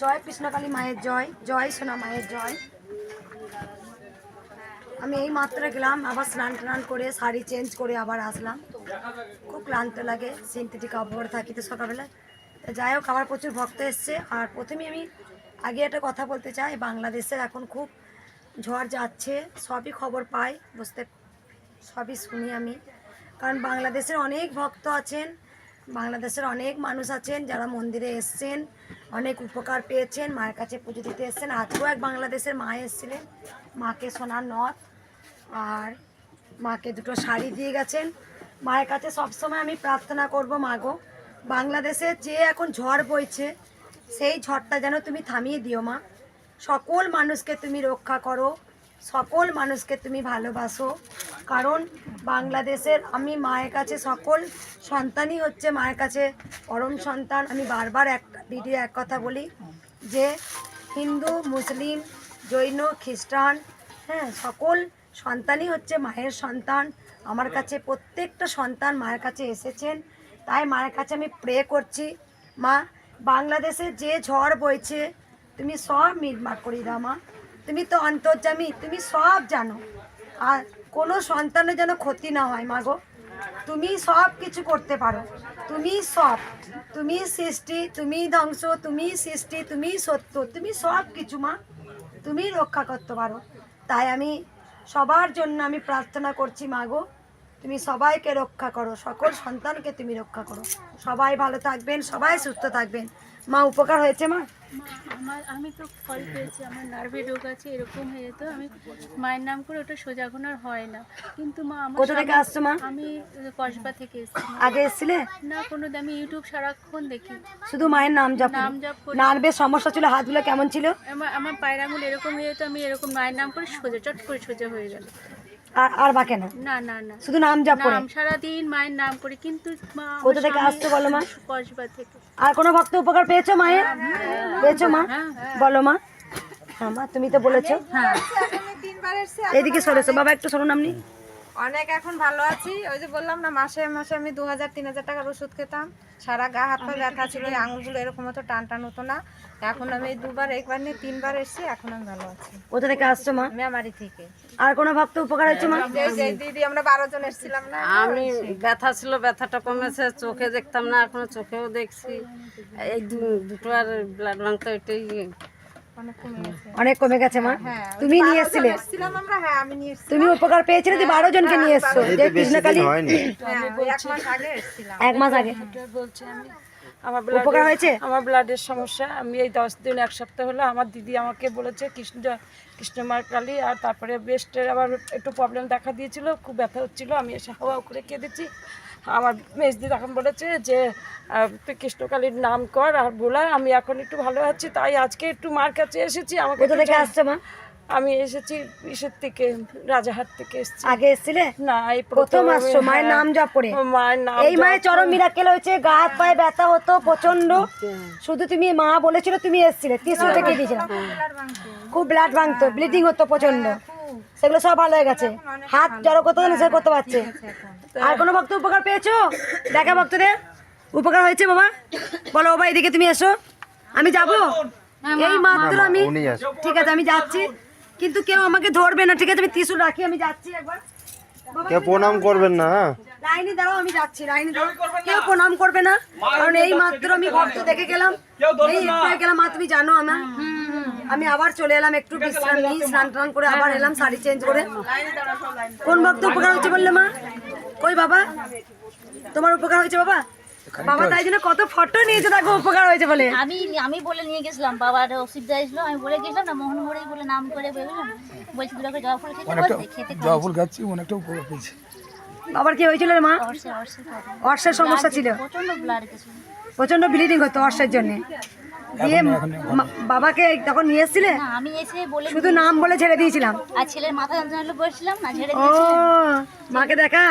জয় কৃষ্ণকালী মায়ের জয় জয় সোনা মায়ের জয়। আমি এই মাত্র গেলাম, আবার স্নান টান করে শাড়ি চেঞ্জ করে আবার আসলাম। খুব ক্লান্ত লাগে সিনথেটিক কাপড় থাকি তো সকালবেলা। তো যাই হোক, আবার প্রচুর ভক্ত এসছে। আর প্রথমে আমি আগে একটা কথা বলতে চাই বাংলাদেশের এখন খুব ঝড় যাচ্ছে, সবই খবর পাই, বুঝতে, সবই শুনি আমি। কারণ বাংলাদেশের অনেক ভক্ত আছেন বাংলাদেশের অনেক মানুষ আছেন যারা মন্দিরে এসছেন, অনেক উপকার পেয়েছেন, মায়ের কাছে পুজো দিতে এসছেন। আজকেও এক বাংলাদেশের মা এসেছিলেন, মাকে সোনার নথ আর মাকে দুটো শাড়ি দিয়ে গেছেন। মায়ের কাছে সবসময় আমি প্রার্থনা করব মাগো বাংলাদেশে যে এখন ঝড় বইছে, সেই ঝড়টা যেন তুমি থামিয়ে দিও, মা। সকল মানুষকে তুমি রক্ষা করো সকল মানুষকে তুমি ভালোবাসো। কারণ বাংলাদেশের আমি মায়ের কাছে সকল সন্তানই হচ্ছে মায়ের কাছে পরম সন্তান। আমি বারবার এক ভিডিও এক কথা বলি যে হিন্দু, মুসলিম, জৈন, খ্রিস্টান হ্যাঁ সকল সন্তানই হচ্ছে মায়ের সন্তান। আমার কাছে প্রত্যেকটা সন্তান মায়ের কাছে এসেছেন। তাই মায়ের কাছে আমি প্রে করছি। মা, বাংলাদেশে যে ঝড় বইছে, তুমি সব মিটমাট করে দাও মা। তুমি তো অন্তর্জামী তুমি সব জানো। আর কোনো সন্তানের যেন ক্ষতি না হয় মাগো তুমি সব কিছু করতে পারো। তুমি সব, তুমি সৃষ্টি, তুমি ধ্বংস, তুমি সৃষ্টি, তুমি সত্য, তুমি সব কিছু, মা। তুমি রক্ষা করতে পারো। তাই আমি সবার জন্য আমি প্রার্থনা করছি মাগো তুমি সবাইকে রক্ষা করো সকল সন্তানকে তুমি রক্ষা করো। সবাই ভালো থাকবেন সবাই সুস্থ থাকবেন। মা উপকার হয়েছে মা? আমার আমি তো ফল পেয়েছি আমার নার্ভে রোগ আছে এরকম হয়ে যেত আমি মায়ের নাম করে ওটা সোজা আর হয় না। কিন্তু মা আমার কোথা থেকে আসছো মা? আমি কসবা থেকে এসেছি আগে এসেছিলে? না কোনো আমি ইউটিউব সারাক্ষণ দেখি। শুধু মায়ের নাম জপ নাম জপ করি। নার্ভের সমস্যা ছিল হাতগুলো কেমন ছিল? আমার আমার পায়ের আঙুল এরকম হয়ে যেত আমি এরকম মায়ের নাম করে সোজা চট করে সোজা হয়ে গেল। আর আর বা কেন না না না। শুধু নাম জপ করে? নাম সারাদিন মায়ের নাম করে কিন্তু মা কোথা থেকে আসছে বলো মা? কসবা থেকে। আর কোনো ভক্ত উপকার পেয়েছ মায়ের? পেয়েছ মা? হ্যাঁ বলো মা। হ্যাঁ মা তুমি তো বলেছ। হ্যাঁ। এদিকে সরেছো বাবা একটু সরুন আপনি অনেক এখন ভালো আছি। ওই যে বললাম না মাসে মাসে আমি দু হাজার তিন হাজার টাকার ওষুধ খেতাম। সারা গা হাত পা ব্যথা ছিল এই আঙুলগুলো এরকম মতো টান টান হতো না। এখন আমি এই দুবার একবার নিয়ে তিনবার এসেছি এখন আমি ভালো আছি। কোথা থেকে আসছো মা? মেমারি থেকে। আর কোনো ভক্ত উপকার হয়েছে মা? দিদি আমরা বারো জন এসেছিলাম না আমি ব্যথা ছিল ব্যথাটা কমেছে চোখে দেখতাম না এখনও চোখেও দেখছি। এই দুটো আর ব্লাড ব্যাংক তো এটাই অনেক কমে গেছে। অনেক কমে গেছে মা। হ্যাঁ তুমি নিয়ে এসেছিলে। হ্যাঁ আমি তুমি উপকার পেয়েছিলে তুই বারো জনকে নিয়ে এসছো যে কৃষ্ণকালী হ্যাঁ এক মাস আগে এসেছিলাম। এক মাস আগে। বলছি আমি। আমার উপকার হয়েছে? আমার ব্লাডের সমস্যা। আমি এই দশ দিন এক সপ্তাহ হলো আমার দিদি আমাকে বলেছে কৃষ্ণ কৃষ্ণমার কালী আর তারপরে বেস্টের আবার একটু প্রবলেম দেখা দিয়েছিল খুব ব্যথা হচ্ছিল আমি এসে হাওয়া করে কেঁদেছি। আমার মেজদি তখন বলেছে যে তুই কৃষ্ণকালীর নাম কর আর বলা আমি এখন একটু ভালো আছি তাই আজকে একটু মার কাছে এসেছি আমাকে কোথা থেকে আসছো মা? আমি এসেছি ইসের থেকে রাজাহাট থেকে এসেছি। আগে এসেছিলে? না এই প্রথম আসছো মায়ের হ্যাঁ, নাম জপ করে। মায়ের নাম এই মায়ের চরম মিরাক্কেল হয়েছে গা হাত পায়ে ব্যথা হতো প্রচণ্ড শুধু তুমি মা বলেছিল তুমি এসেছিলে ত্রিশুল থেকে দিয়েছিলাম। খুব ব্লাড ভাঙতো ব্লিডিং হতো প্রচণ্ড সেগুলো সব ভালো হয়ে গেছে। হাত জড়ো করতে নিষেধ করতে পারছে। আর কোনো ভক্ত উপকার পেয়েছ? দেখা ভক্তদের। উপকার হয়েছে বাবা? বলো বাবা এদিকে তুমি এসো। আমি যাব? এই মাত্র আমি ঠিক আছে আমি যাচ্ছি। কিন্তু কেউ আমাকে ধরবে না। ঠিক আছে আমি ত্রিশুল রাখি আমি যাচ্ছি একবার। বাবা, কে প্রণাম করবেন না হ্যাঁ? লাইনে দাঁড়াও আমি যাচ্ছি লাইনে দাঁড়াও। কেউ প্রণাম করবে না। কারণ এই মাত্র আমি ভক্ত দেখে গেলাম। এই একটু গেলাম মা তুমি জানো আমার। আমি আবার চলে এলাম একটু বিশ্রাম নিই স্নান টান করে আবার এলাম শাড়ি চেঞ্জ করে। কোন ভক্ত উপকার হচ্ছে বললে মা? কই বাবা? তোমার উপকার হয়েছে বাবা? বাবা তাই জন্য কত ফটো নিয়েছে তাকে উপকার হয়েছে বলে। আমি আমি বলে নিয়ে গেছিলাম বাবার অসুবিধা ছিল আমি বলে গেছিলাম না মোহন মোড়েই বলে নাম করে বেরোলাম বলছি করে জবা ফুল খেতে খেতে জবা ফুল খাচ্ছি অনেকটা উপকার পেয়েছি। বাবার কি হয়েছিল মা? অর্ষের সমস্যা ছিল। প্রচণ্ড ব্লাড প্রচণ্ড ব্লিডিং হতো অর্ষের জন্য। দিয়ে বাবাকে তখন নিয়ে এসেছিলে? আমি এসে বলে শুধু নাম বলে ছেড়ে দিয়েছিলাম। আর ছেলের মাথা যন্ত্রণা হলে বসছিলাম না ঝেড়ে ও মাকে দেখা।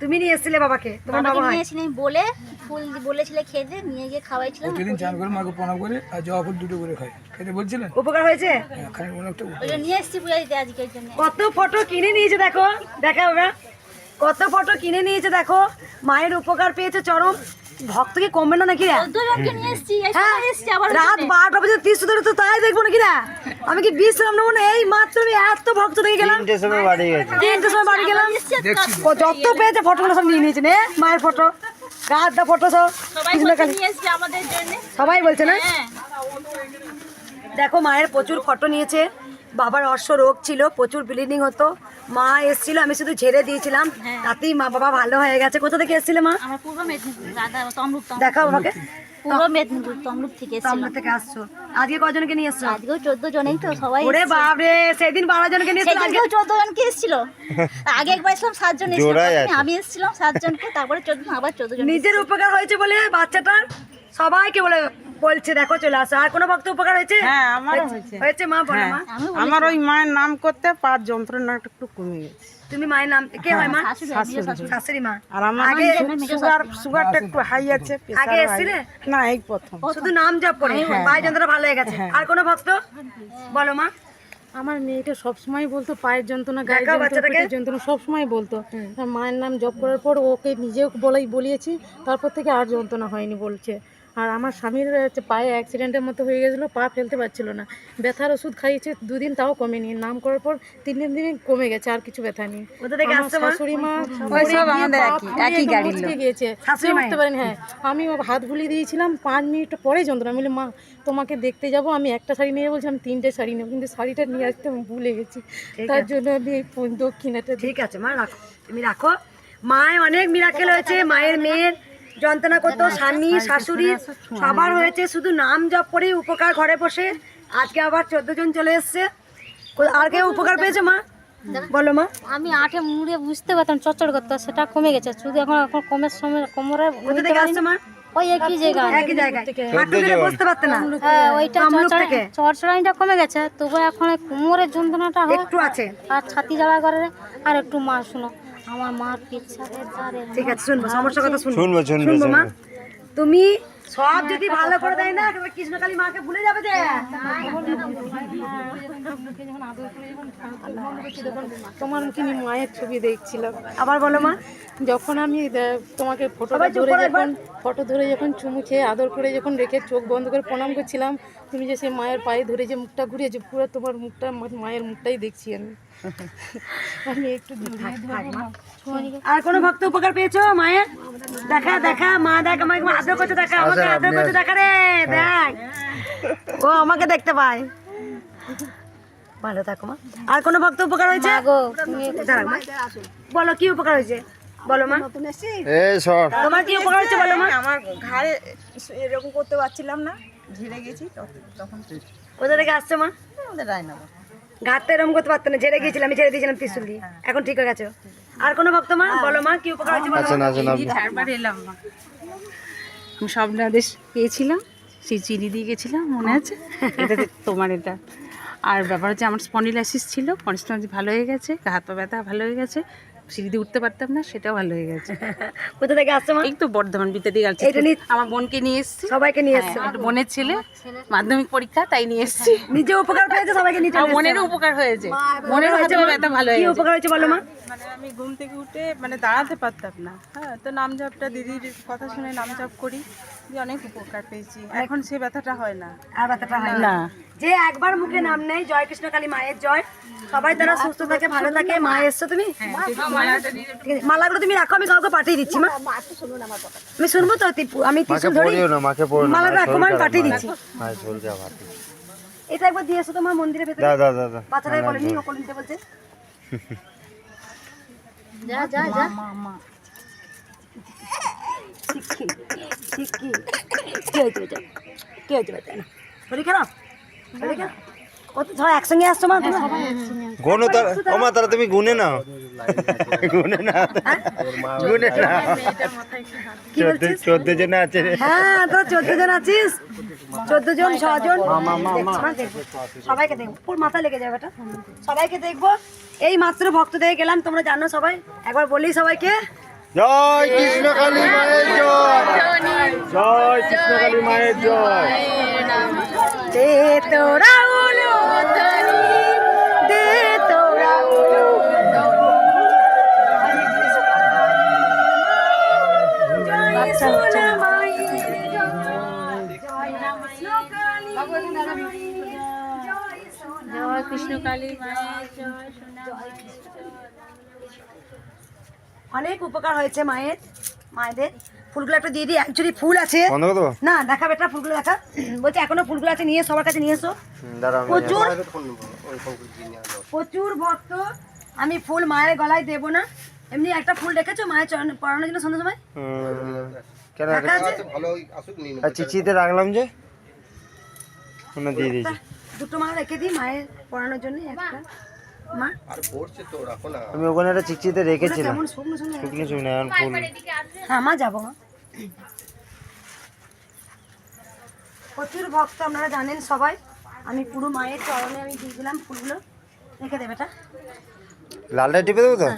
তুমি নিয়ে এসেছিলে বাবাকে তোমার বাবা হয়। নিয়েছিলাম বলে ফুল বলেছিলে খেতে নিয়ে গিয়ে খাওয়াইছিলাম। প্রতিদিন চান করে মাকে প্রণাম করে আর জবা ফুল দুটো করে খাই খেতে বলছিলেন উপকার হয়েছে? এখানে অনেকটা ওই নিয়ে এসেছি পূজা দিতে আজকের জন্য। কত ফটো কিনে নিয়েছে দেখো দেখা ওরা কত ফটো কিনে নিয়েছে দেখো মায়ের উপকার পেয়েছে চরম। ভক্ত কি কমবে না নাকি হ্যাঁ রাত। বারোটা পর্যন্ত তীর্থ ধরে তো তাই দেখব নাকি রে? আমি কি বিশ্রাম নেব না? এই মাত্র আমি এত ভক্ত দেখে গেলাম। তিনটের সময় বাড়ি গেছে। তিনটের সময় বাড়ি গেলাম। যত পেয়েছে ফটোগুলো সব নিয়ে নিয়েছে নে মায়ের ফটো গাছটা ফটো সব। সবাই বলছে কালী নিয়ে এসছি আমাদের জন্য। সবাই বলছে না? হ্যাঁ। দেখো মায়ের প্রচুর ফটো নিয়েছে। বাবার অশ্ব রোগ ছিল প্রচুর ব্লিডিং হতো। মা এসেছিল আমি শুধু ঝেড়ে দিয়েছিলাম। তাতেই মা বাবা ভালো হয়ে গেছে। কোথা থেকে এসেছিলে মা? পূর্ব মেদিনীপুর তমলুক। দেখাও বাবাকে পূর্ব মেদিনীপুর তমলুক থেকে এসেছিলাম। থেকে আসছো। আজকে কজনকে নিয়ে এসছো? আজকেও চোদ্দ জনেই তো সবাই ওরে সেদিন বারো জনকে নিয়ে আজকে? চোদ্দ জনকে এসেছিল। আগে একবার সাতজন এসেছিল। আমি এসেছিলাম সাতজনকে তারপরে চোদ্দ আবার চোদ্দ জন নিজের উপকার হয়েছে বলে বাচ্চাটার সবাইকে বলে বলছে দেখো চলে আসো। আর কোনো ভক্ত উপকার হয়েছে? হ্যাঁ আমারও হয়েছে। হয়েছে। মা বলো মা। আমার ওই মায়ের নাম করতে পাঁচ যন্ত্রণাটা একটু কমে গেছে। তুমি মায়ের নাম কে হয় মা? শাশুড়ি মা। আর আমার আগে সুগার সুগারটা একটু হাই আছে আগে। এসছিলে? না এই প্রথম। শুধু নাম জপ করে। পায়ে যন্ত্রণা ভালো হয়ে গেছে। আর কোনো ভক্ত? বলো মা। আমার মেয়েটা সবসময় বলতো পায়ের যন্ত্রণা গায়ের যন্ত্রণা যন্ত্রণা সবসময় বলতো। মায়ের নাম জপ করার পর ওকে নিজেও বলাই বলিয়েছি। তারপর থেকে আর যন্ত্রণা হয়নি বলছে। আর আমার স্বামীর হচ্ছে পায়ে অ্যাক্সিডেন্টের মতো হয়ে গেছিল পা ফেলতে পারছিল না। ব্যথার ওষুধ খাইয়েছে দুদিন তাও কমেনি। নাম করার পর তিন দিন দিনে কমে গেছে আর কিছু ব্যথা নেই। শাশুড়ি মা। গিয়েছে। পারেন হ্যাঁ। আমি হাত বুলিয়ে দিয়েছিলাম পাঁচ মিনিট পরে যন্ত্রণা। আমি বলি মা তোমাকে দেখতে যাব আমি একটা শাড়ি নিয়ে বলছিলাম তিনটে শাড়ি নেব কিন্তু শাড়িটা নিয়ে আসতে আমি ভুলে গেছি। তার জন্য আমি এই দক্ষিণাটা ঠিক আছে মা রাখো। তুমি রাখো। মায়ের অনেক মিরাকেল হয়েছে মায়ের মেয়ের যন্ত্রণা করতো স্বামী শাশুড়ি সবার হয়েছে শুধু নাম জপ করেই উপকার ঘরে বসে আজকে আবার চোদ্দ জন চলে এসছে। আর কেউ উপকার পেয়েছে মা? বলো মা। আমি আটে মুড়ে বুঝতে পারতাম চচ্চড় করতে সেটা কমে গেছে শুধু এখন এখন কমের সময় কোমরে কোথা থেকে আসছে মা? ওই একই পারতে না। হ্যাঁ, ওইটা কমে গেছে তবু এখন কোমরের যন্ত্রণাটা হয়। একটু আছে। আর ছাতি জ্বালা করে আর একটু মা শুনো। আমার মা পিছাতে পারে ঠিক আছে শুনব সমস্যা কথা শুনব। শুনব শুনব মা। তুমি সব যদি ভালো করে দেয় না একেবারে কৃষ্ণকালী মাকে ভুলে যাবে যে। তোমার মুখে আমি মায়ের ছবি দেখছিলাম। আবার বলো মা যখন আমি তোমাকে ফটোটা ধরে যখন ফটো ধরে যখন চুমু খেয়ে আদর করে যখন রেখে চোখ বন্ধ করে প্রণাম করছিলাম তুমি যে সেই মায়ের পায়ে ধরে যে মুখটা ঘুরিয়েছে পুরো তোমার মুখটা মায়ের মুখটাই দেখছি আমি। আমি একটু। আর কোনো ভক্ত উপকার পেয়েছ মায়ের? দেখা দেখা মা দেখ আমাকে আদর করতে দেখা আমাকে আদর করতে দেখা রে দেখ। ও আমাকে দেখতে পায়। ভালো থাকো মা। আর কোনো ভক্ত উপকার হয়েছে। বলো কি উপকার হয়েছে? বলো মা। এই সর। তোমার কি উপকার হয়েছে বলো মা? আমার ঘাড়ে এরকম করতে পারছিলাম না ঝেড়ে গেছি তখন- কোথা থেকে আসছো মা? আমাদের রায়নগর। ঘাটতে এরকম করতে পারতো না ঝেড়ে গিয়েছিলাম আমি ছেড়ে দিয়েছিলাম ত্রিশুল। দিয়ে এখন ঠিক হয়ে গেছে। আর কোনো ভক্ত মা? বলো মা কি উপকার হয়েছে বলো চারবার এলাম মা। আমি স্বপ্নাদেশ পেয়েছিলাম সেই চিনি দিয়ে গেছিলাম মনে আছে? এটা তোমার এটা। আর ব্যাপার হচ্ছে আমার স্পন্ডিলাইসিস ছিল স্পন্ডিলাইসিস ভালো হয়ে গেছে হাত পা ব্যথা ভালো হয়ে গেছে সিঁড়ি দিয়ে উঠতে পারতাম না সেটাও ভালো হয়ে গেছে। কোথা থেকে আসছো মা? এই তো বর্ধমান বিদ্যাদি গেছে এটা নিয়ে- আমার বোনকে নিয়ে এসেছি। সবাইকে নিয়ে এসছো? একটা বোনের ছেলে। মাধ্যমিক পরীক্ষা তাই নিয়ে এসেছি। নিজে উপকার পেয়েছে সবাইকে নিয়ে আর মনেরও উপকার হয়েছে। মনেরও হাতে পা ব্যথা ভালো হয়ে কি উপকার হয়েছে বলো মা? মানে আমি ঘুম থেকে উঠে মানে দাঁড়াতে পারতাম না। হ্যাঁ তো নাম জপটা দিদির কথা শুনে নাম জপ করি দিয়ে অনেক উপকার পেয়েছি। এখন সে ব্যথাটা হয় না। আর ব্যথাটা হয় না। যে একবার মুখে নাম নেই জয় কৃষ্ণ কালী মায়ের জয়। সবাই তারা সুস্থ থাকে ভালো থাকে। মা। এসছো তুমি? মালাগুলো তুমি রাখো আমি কাউকে পাঠিয়ে দিচ্ছি মা। আমি শুনব তো আমি ধরি। মালাটা রাখো আমি পাঠিয়ে দিচ্ছি। হ্যাঁ এটা একবার দিয়ে এসো তো মা ভেতরে। দা দা দা দা বলেনি ও নিতে বলছে। যা যা যা। ঠিক কি ঠিক কি কি হয়েছে? এটা কি হয়েছে বেটা না শরীর খারাপ কত সবাই একসঙ্গে আসছো মা তোমরা? গুনো তার ওমা তারা তুমি গুনে নাও। গুনে না গুনে না চোদ্দ জন আছে হ্যাঁ তোরা চোদ্দ জন আছিস? চোদ্দ জন ছজন সবাইকে দেখব। পুর মাথা লেগে যাবে এটা। সবাইকে দেখব। এই মাত্র ভক্ত দেখে গেলাম তোমরা জানো সবাই। একবার বলি সবাইকে। জয় কৃষ্ণ কালী মায়ের জয়। জয় কৃষ্ণ কালী মায়ের জয়। দে তোরা উলু দে তোরা উলু জয় সোনা মা জয় কৃষ্ণ কালী মায়ের জয় সোনা অনেক উপকার হয়েছে মায়ের মায়েদের। ফুলগুলো একটা দিয়ে দিই। অ্যাকচুয়ালি ফুল আছে। না দেখা বেটা ফুলগুলো দেখা। বলছে এখনও ফুলগুলো আছে নিয়ে সবার কাছে নিয়ে এসো। আমি প্রচুর প্রচুর ভক্ত। আমি ফুল মায়ের গলায় দেবো না। এমনি একটা ফুল রেখেছো মায়ের চরণ পড়ানোর জন্য সন্ধ্যা সময়? চিচিতে রাখলাম যে? দিয়ে দিয়েছি। দুটো মালা রেখে দিই মায়ের পড়ানোর জন্য একটা। মা আমি ওখানে একটা চিকচিতে রেখেছিলাম। শুকনো শুকনো শুকনো শুকনো এখন ফুল হ্যাঁ মা যাব মা। প্রচুর ভক্ত আপনারা জানেন সবাই। আমি পুরো মায়ের চরণে আমি দিয়ে দিলাম ফুলগুলো। রেখে দেবে এটা লালটা টিপে দেবো তো?